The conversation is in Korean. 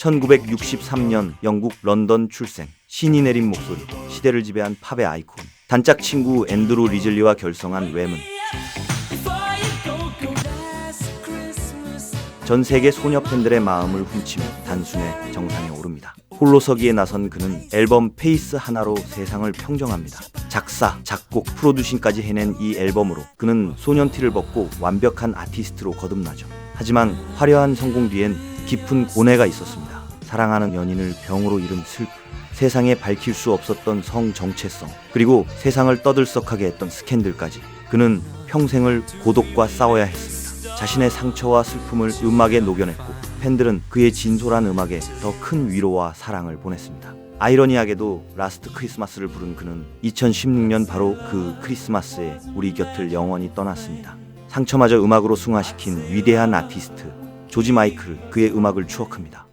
1963년 영국 런던 출생. 신이 내린 목소리. 시대를 지배한 팝의 아이콘. 단짝 친구 앤드루 리즐리와 결성한 웸은 전 세계 소녀 팬들의 마음을 훔치며 단순의 정상에 오릅니다. 홀로 서기에 나선 그는 앨범 페이스 하나로 세상을 평정합니다. 작사, 작곡, 프로듀싱까지 해낸 이 앨범으로 그는 소년티를 벗고 완벽한 아티스트로 거듭나죠. 하지만 화려한 성공 뒤엔 깊은 고뇌가 있었습니다. 사랑하는 연인을 병으로 잃은 슬픔, 세상에 밝힐 수 없었던 성 정체성, 그리고 세상을 떠들썩하게 했던 스캔들까지 그는 평생을 고독과 싸워야 했습니다. 자신의 상처와 슬픔을 음악에 녹여냈고 팬들은 그의 진솔한 음악에 더 큰 위로와 사랑을 보냈습니다. 아이러니하게도 라스트 크리스마스를 부른 그는 2016년 바로 그 크리스마스에 우리 곁을 영원히 떠났습니다. 상처마저 음악으로 승화시킨 위대한 아티스트 조지 마이클 그의 음악을 추억합니다.